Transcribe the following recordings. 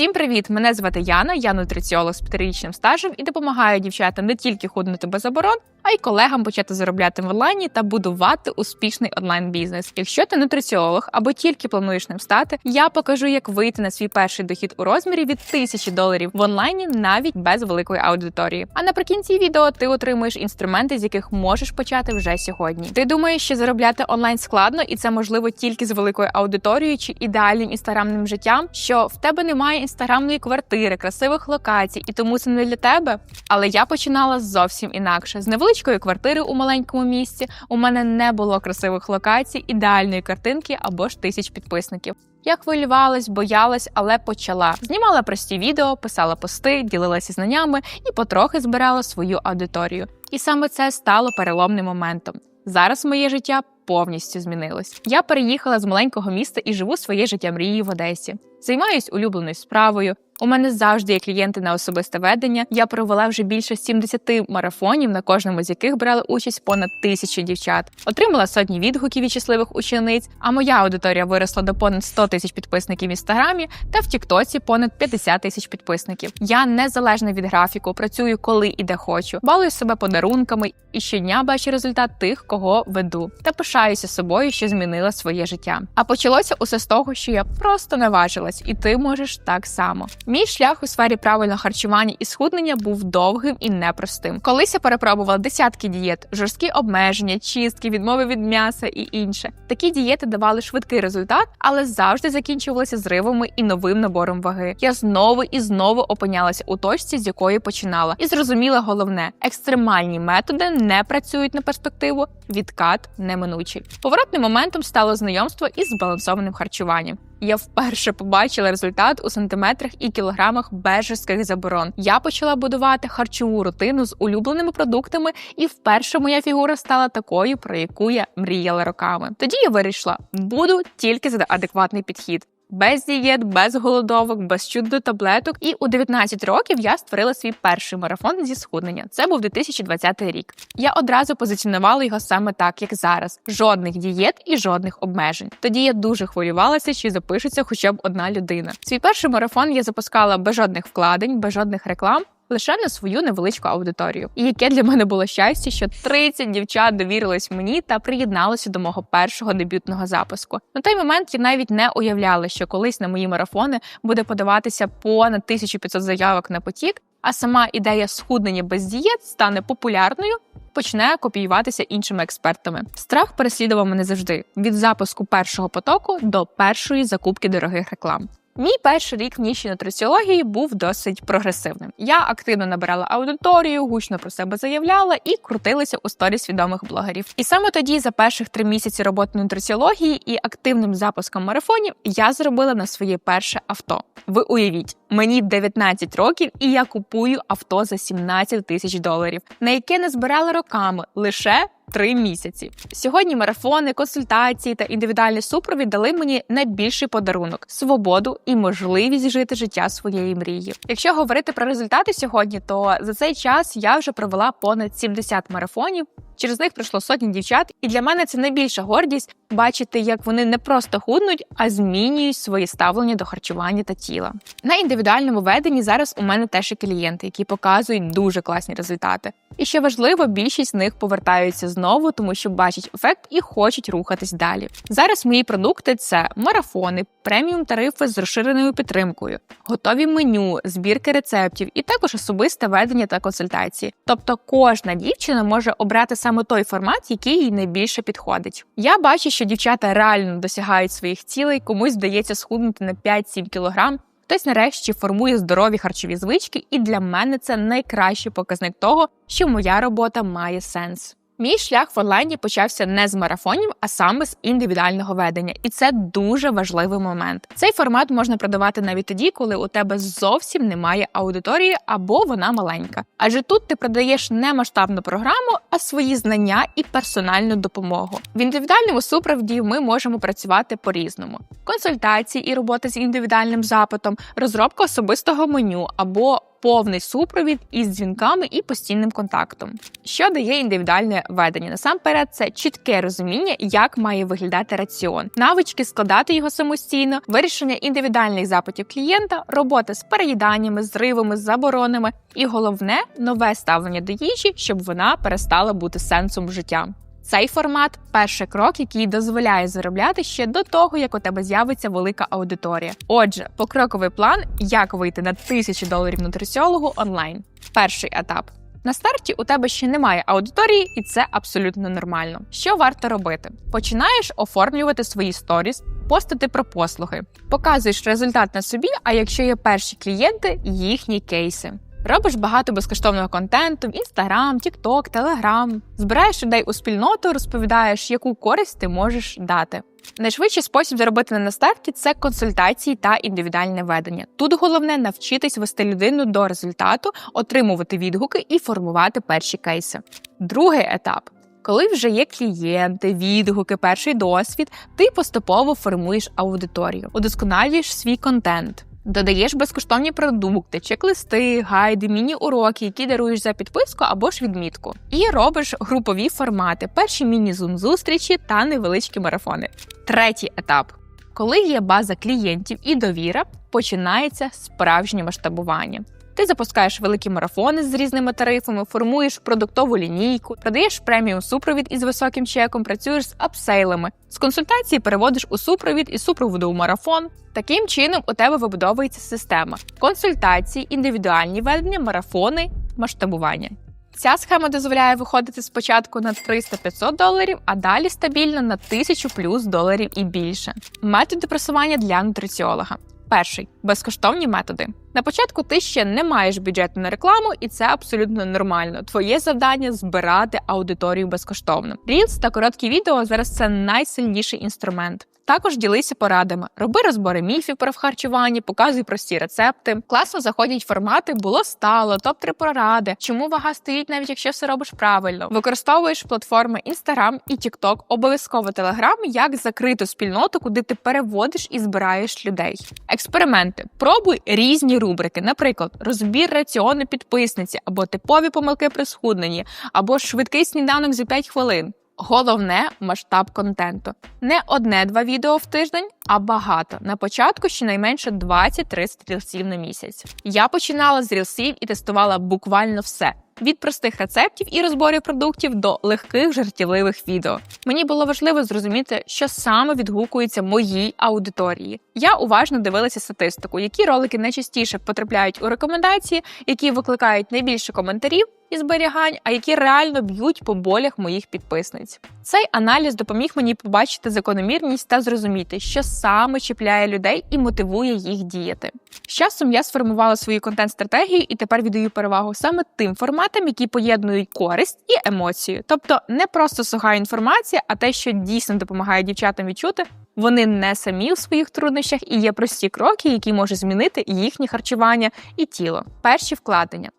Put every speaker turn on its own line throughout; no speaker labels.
Всім привіт! Мене звати Яна, я нутриціолог з п'ятирічним стажем і допомагаю дівчатам не тільки худнути без заборон, а й колегам почати заробляти в онлайні та будувати успішний онлайн-бізнес. Якщо ти нутриціолог або тільки плануєш ним стати, я покажу, як вийти на свій перший дохід у розмірі від тисячі доларів в онлайні навіть без великої аудиторії. А наприкінці відео ти отримуєш інструменти, з яких можеш почати вже сьогодні. Ти думаєш, що заробляти онлайн складно, і це можливо тільки з великою аудиторією чи ідеальним інстаграмним життям, що в тебе немає інстаграмної квартири, красивих локацій, і тому це не для тебе. Але я починала зовсім інакше з невеличкої квартири у маленькому місті. У мене не було красивих локацій, ідеальної картинки або ж тисяч підписників. Я хвилювалась, боялась, але почала. Знімала прості відео, писала пости, ділилася знаннями і потрохи збирала свою аудиторію. І саме це стало переломним моментом. Зараз моє життя повністю змінилось. Я переїхала з маленького міста і живу своє життя мрії в Одесі. Займаюсь улюбленою справою. У мене завжди є клієнти на особисте ведення. Я провела вже більше 70 марафонів, на кожному з яких брали участь понад тисячу дівчат. Отримала сотні відгуків від щасливих учениць. А моя аудиторія виросла до понад 100 тисяч підписників в інстаграмі та в Тіктоці понад 50 тисяч підписників. Я незалежна від графіку, працюю коли і де хочу, балую себе подарунками і щодня бачу результат тих, кого веду, та пишаюся собою, що змінила своє життя. А почалося усе з того, що я просто наважилась, і ти можеш так само. Мій шлях у сфері правильного харчування і схуднення був довгим і непростим. Колись я перепробувала десятки дієт, жорсткі обмеження, чистки, відмови від м'яса і інше. Такі дієти давали швидкий результат, але завжди закінчувалися зривами і новим набором ваги. Я знову і знову опинялася у точці, з якої починала, і зрозуміла головне: екстремальні методи не працюють на перспективу. Відкат неминучий. Поворотним моментом стало знайомство із збалансованим харчуванням. Я вперше побачила результат у сантиметрах і кілограмах бежерських заборон. Я почала будувати харчову рутину з улюбленими продуктами, і вперше моя фігура стала такою, про яку я мріяла роками. Тоді я вирішила, буду тільки за адекватний підхід. Без дієт, без голодовок, без чудо таблеток. І у 19 років я створила свій перший марафон зі схуднення. Це був 2020 рік. Я одразу позиціонувала його саме так, як зараз: жодних дієт і жодних обмежень. Тоді я дуже хвилювалася, чи запишеться хоча б одна людина. Свій перший марафон я запускала без жодних вкладень, без жодних реклам лише на свою невеличку аудиторію. І яке для мене було щастя, що 30 дівчат довірились мені та приєдналися до мого першого дебютного запуску. На той момент я навіть не уявляла, що колись на мої марафони буде подаватися понад 1500 заявок на потік. А сама ідея схуднення без дієт стане популярною, почне копіюватися іншими експертами. Страх переслідував мене завжди від запуску першого потоку до першої закупки дорогих реклам. Мій перший рік в ніші нутриціології був досить прогресивним. Я активно набирала аудиторію, гучно про себе заявляла і крутилася у сторі свідомих блогерів. І саме тоді, за перших три місяці роботи нутриціології і активним запуском марафонів, я зробила на своє перше авто. Ви уявіть, мені 19 років, і я купую авто за 17 тисяч доларів, на яке не збирала роками лише три місяці. Сьогодні марафони, консультації та індивідуальний супровід дали мені найбільший подарунок свободу і можливість жити життя своєї мрії. Якщо говорити про результати сьогодні, то за цей час я вже провела понад 70 марафонів. Через них пройшло сотні дівчат, і для мене це найбільша гордість бачити, як вони не просто худнуть, а змінюють своє ставлення до харчування та тіла. На індивідуальному веденні зараз у мене теж є клієнти, які показують дуже класні результати. І ще важливо, більшість з них повертаються знову, тому що бачать ефект і хочуть рухатись далі. Зараз мої продукти це марафони, преміум тарифи з розширеною підтримкою, готові меню, збірки рецептів і також особисте ведення та консультації. Тобто кожна дівчина може обрати саме той формат, який їй найбільше підходить. Я бачу, що дівчата реально досягають своїх цілей, комусь вдається схуднути на 5-7 кілограм. Хтось нарешті формує здорові харчові звички, і для мене це найкращий показник того, що моя робота має сенс. Мій шлях в онлайні почався не з марафонів, а саме з індивідуального ведення, і це дуже важливий момент. Цей формат можна продавати навіть тоді, коли у тебе зовсім немає аудиторії або вона маленька. Адже тут ти продаєш не масштабну програму, а свої знання і персональну допомогу. В індивідуальному супроводі ми можемо працювати по-різному: консультації і робота з індивідуальним запитом, розробка особистого меню або повний супровід із дзвінками і постійним контактом. Що дає індивідуальне ведення? Насамперед, це чітке розуміння, як має виглядати раціон, навички складати його самостійно, вирішення індивідуальних запитів клієнта, робота з переїданнями, зривами, заборонами, і головне нове ставлення до їжі, щоб вона перестала бути сенсом життя. Цей формат перший крок, який дозволяє заробляти ще до того, як у тебе з'явиться велика аудиторія. Отже, покроковий план, як вийти на тисячі доларів нутриціологу онлайн. Перший етап. На старті у тебе ще немає аудиторії, і це абсолютно нормально. Що варто робити? Починаєш оформлювати свої сторіс, постити про послуги, показуєш результат на собі. А якщо є перші клієнти, їхні кейси. Робиш багато безкоштовного контенту в Instagram, TikTok, Telegram. Збираєш людей у спільноту, розповідаєш, яку користь ти можеш дати. Найшвидший спосіб заробити на старті це консультації та індивідуальне ведення. Тут головне навчитись вести людину до результату, отримувати відгуки і формувати перші кейси. Другий етап. Коли вже є клієнти, відгуки, перший досвід, ти поступово формуєш аудиторію, удосконалюєш свій контент. Додаєш безкоштовні продукти, чек-листи, гайди, міні-уроки, які даруєш за підписку або ж відмітку. І робиш групові формати, перші міні-зум зустрічі та невеличкі марафони. Третій етап. Коли є база клієнтів і довіра, починається справжнє масштабування. Ти запускаєш великі марафони з різними тарифами, формуєш продуктову лінійку, продаєш преміум супровід із високим чеком, працюєш з апсейлами, з консультації переводиш у супровід і супроводу у марафон. Таким чином у тебе вибудовується система консультації, індивідуальні ведення, марафони, масштабування. Ця схема дозволяє виходити спочатку на 300-500 доларів, а далі стабільно на 1000 плюс доларів і більше. Методи просування для нутриціолога. Перший безкоштовні методи. На початку ти ще не маєш бюджету на рекламу, і це абсолютно нормально. Твоє завдання збирати аудиторію безкоштовно. Reels та короткі відео зараз це найсильніший інструмент. Також ділися порадами, роби розбори міфів про харчування, показуй прості рецепти. Класно заходять формати було стало, топ 3 поради. Чому вага стоїть, навіть якщо все робиш правильно. Використовуєш платформи Instagram і TikTok, обов'язково Telegram як закриту спільноту, куди ти переводиш і збираєш людей. Експерименти. Пробуй різні рубрики, наприклад, розбір раціону підписниці або типові помилки при схудненні, або швидкий сніданок за 5 хвилин. Головне масштаб контенту. Не одне-два відео в тиждень, а багато. На початку щонайменше 20-30 рілсів на місяць. Я починала з рілсів і тестувала буквально все. Від простих рецептів і розборів продуктів до легких жартівливих відео. Мені було важливо зрозуміти, що саме відгукується моїй аудиторії. Я уважно дивилася статистику, які ролики найчастіше потрапляють у рекомендації, які викликають найбільше коментарів і зберігань, а які реально б'ють по болях моїх підписниць. Цей аналіз допоміг мені побачити закономірність та зрозуміти, що саме чіпляє людей і мотивує їх діяти. З часом я сформувала свою контент-стратегію і тепер віддаю перевагу саме тим форматам, які поєднують користь і емоцію. Тобто не просто суха інформація, а те, що дійсно допомагає дівчатам відчути. Вони не самі у своїх труднощах і є прості кроки, які можуть змінити їхнє харчування і тіло. Перші вкладення.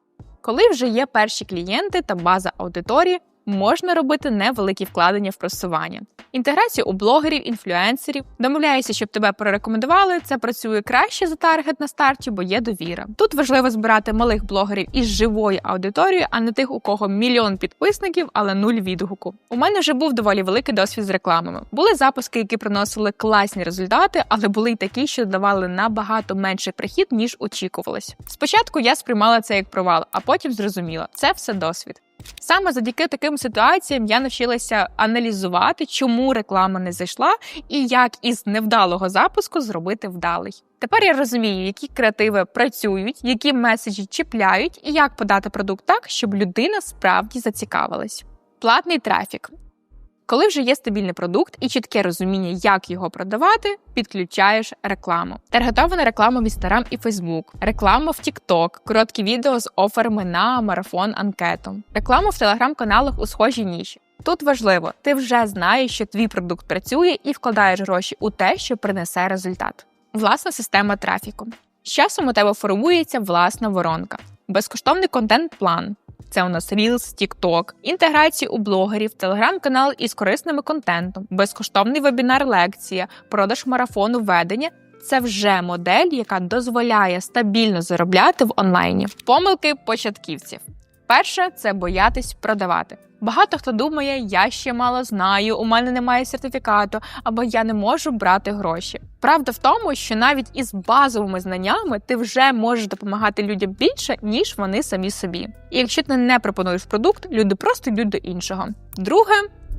Коли вже є перші клієнти та база аудиторії, можна робити невеликі вкладення в просування. Інтеграцію у блогерів, інфлюенсерів, домовляєшся, щоб тебе прорекомендували. Це працює краще за таргет на старті, бо є довіра. Тут важливо збирати малих блогерів із живою аудиторією, а не тих, у кого мільйон підписників, але нуль відгуку. У мене вже був доволі великий досвід з рекламами. Були запуски, які приносили класні результати, але були й такі, що давали набагато менший прихід, ніж очікувалось. Спочатку я сприймала це як провал, а потім зрозуміла, це все досвід. Саме завдяки таким ситуаціям я навчилася аналізувати, чому реклама не зайшла, і як із невдалого запуску зробити вдалий. Тепер я розумію, які креативи працюють, які меседжі чіпляють, і як подати продукт так, щоб людина справді зацікавилась. Платний трафік. Коли вже є стабільний продукт і чітке розуміння, як його продавати, підключаєш рекламу. Таргетована реклама в Instagram і Facebook, реклама в TikTok, короткі відео з оферами на марафон анкету, реклама в телеграм-каналах у схожій ніші. Тут важливо, ти вже знаєш, що твій продукт працює і вкладаєш гроші у те, що принесе результат. Власна система трафіку. З часом у тебе формується власна воронка, безкоштовний контент-план, це у нас Reels, TikTok, інтеграції у блогерів, телеграм-канал із корисним контентом, безкоштовний вебінар, лекція, продаж марафону, ведення це вже модель, яка дозволяє стабільно заробляти в онлайні. Помилки початківців. Перше це боятись продавати. Багато хто думає, я ще мало знаю, у мене немає сертифікату, або я не можу брати гроші. Правда в тому, що навіть із базовими знаннями ти вже можеш допомагати людям більше, ніж вони самі собі. І якщо ти не пропонуєш продукт, люди просто йдуть до іншого. Друге.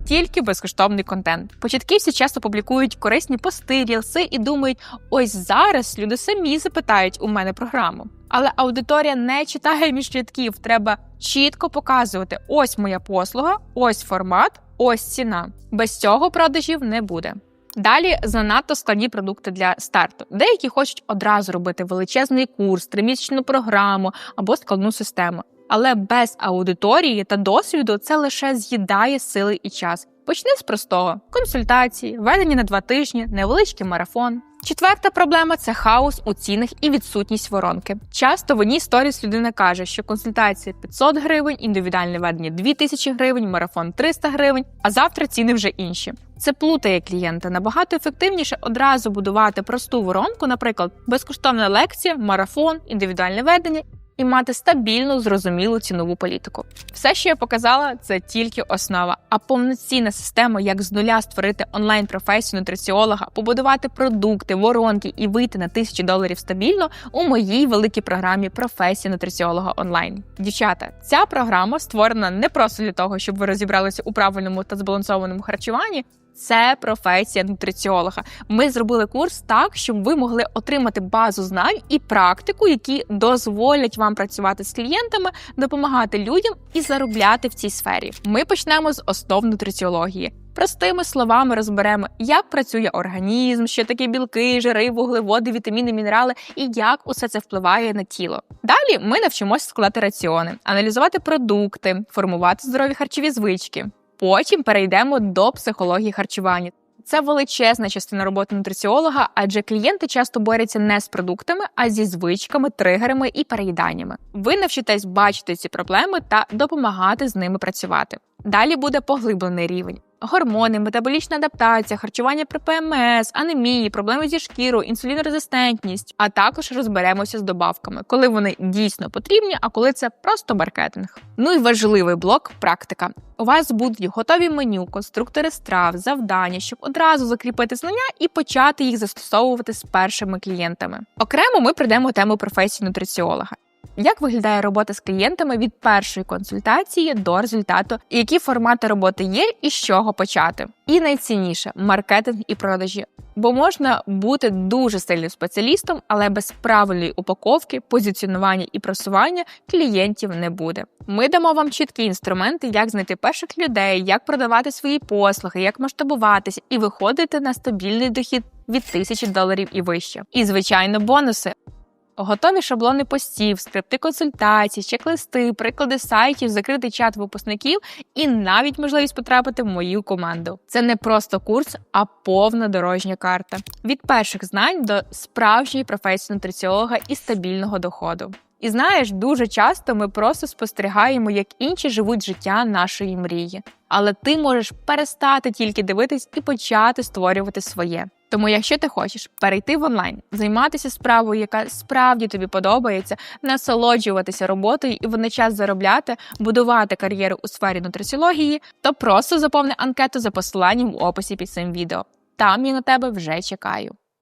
Тільки безкоштовний контент. Початківці часто публікують корисні пости, рілси і думають, ось зараз люди самі запитають у мене програму. Але аудиторія не читає між рядків. Треба чітко показувати: ось моя послуга, ось формат, ось ціна. Без цього продажів не буде. Далі занадто складні продукти для старту. Деякі хочуть одразу робити величезний курс, тримісячну програму або складну систему. Але без аудиторії та досвіду це лише з'їдає сили і час. Почни з простого: консультації, ведення на два тижні, невеличкий марафон. Четверта проблема це хаос у цінах і відсутність воронки. Часто в одній сторіс людина каже, що консультація 500 гривень, індивідуальне ведення 2000 гривень, марафон 300 гривень, а завтра ціни вже інші. Це плутає клієнта. Набагато ефективніше одразу будувати просту воронку, наприклад, безкоштовна лекція, марафон, індивідуальне ведення і мати стабільну, зрозумілу цінову політику. Все, що я показала, це тільки основа. А повноцінна система, як з нуля створити онлайн-професію нутриціолога, побудувати продукти, воронки і вийти на тисячі доларів стабільно у моїй великій програмі професія нутриціолога онлайн. Дівчата, ця програма створена не просто для того, щоб ви розібралися у правильному та збалансованому харчуванні. Це професія нутриціолога. Ми зробили курс так, щоб ви могли отримати базу знань і практику, які дозволять вам працювати з клієнтами, допомагати людям і заробляти в цій сфері. Ми почнемо з основ нутриціології. Простими словами розберемо, як працює організм, що таке білки, жири, вуглеводи, вітаміни, мінерали і як усе це впливає на тіло. Далі ми навчимося складати раціони, аналізувати продукти, формувати здорові харчові звички. Потім перейдемо до психології харчування. Це величезна частина роботи нутриціолога, адже клієнти часто борються не з продуктами, а зі звичками, тригерами і переїданнями. Ви навчитесь бачити ці проблеми та допомагати з ними працювати. Далі буде поглиблений рівень. Гормони, метаболічна адаптація, харчування при ПМС, анемії, проблеми зі шкірою, інсулінорезистентність, а також розберемося з добавками, коли вони дійсно потрібні, а коли це просто маркетинг. Ну і важливий блок практика. У вас будуть готові меню, конструктори страв, завдання, щоб одразу закріпити знання і почати їх застосовувати з першими клієнтами. Окремо ми прийдемо тему професії нутриціолога. Як виглядає робота з клієнтами від першої консультації до результату, які формати роботи є і з чого почати? І найцінніше маркетинг і продажі. Бо можна бути дуже сильним спеціалістом, але без правильної упаковки, позиціонування і просування клієнтів не буде. Ми дамо вам чіткі інструменти, як знайти перших людей, як продавати свої послуги, як масштабуватися і виходити на стабільний дохід від тисячі доларів і вище. І звичайно, бонуси. Готові шаблони постів, скрипти консультацій, чек-листи, приклади сайтів, закритий чат випускників і навіть можливість потрапити в мою команду. Це не просто курс, а повна дорожня карта. Від перших знань до справжньої професії нутриціолога і стабільного доходу. І знаєш, дуже часто ми просто спостерігаємо, як інші живуть життя нашої мрії. Але ти можеш перестати тільки дивитись і почати створювати своє. Тому, якщо ти хочеш перейти в онлайн, займатися справою, яка справді тобі подобається, насолоджуватися роботою і водночас заробляти, будувати кар'єру у сфері нутриціології, то просто заповни анкету за посиланням в описі під цим відео. Там я на тебе вже чекаю.